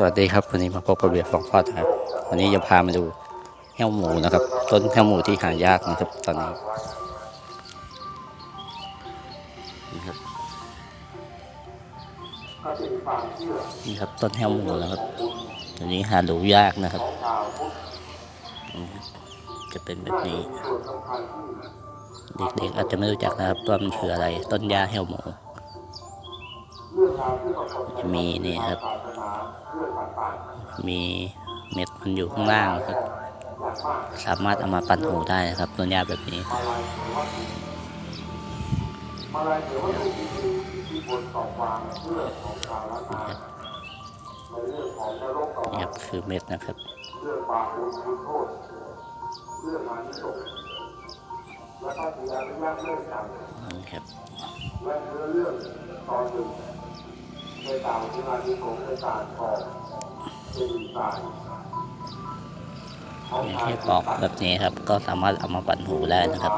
สวัสดีครับวันนี้มาพบกับเบียร์ฟองฟอดครับ วันนี้จะพามาดูแห้วหมูนะครับ ต้นแห้วหมูที่หายากนะครับตอนนี้นี่ครับนี่ครับต้นแห้วหมูนะครับตอนนี้หาดูยากนะครับ จะเป็นแบบนี้ เด็กๆอาจจะไม่รู้จักนะครับว่ามันคืออะไร ต้นหญ้าแห้วหมู จะมีนี่ครับ มีเม็ดมันอยู่ข้างล่างครับ สามารถเอามาปั่นหูได้นะครับต้นหญ้าแบบนี้นี่ครับคือเม็ดนะครับนี่ครับนี่ ให้ปอกแบบนี้ครับ ก็สามารถเอามาปั่นหูได้นะครับ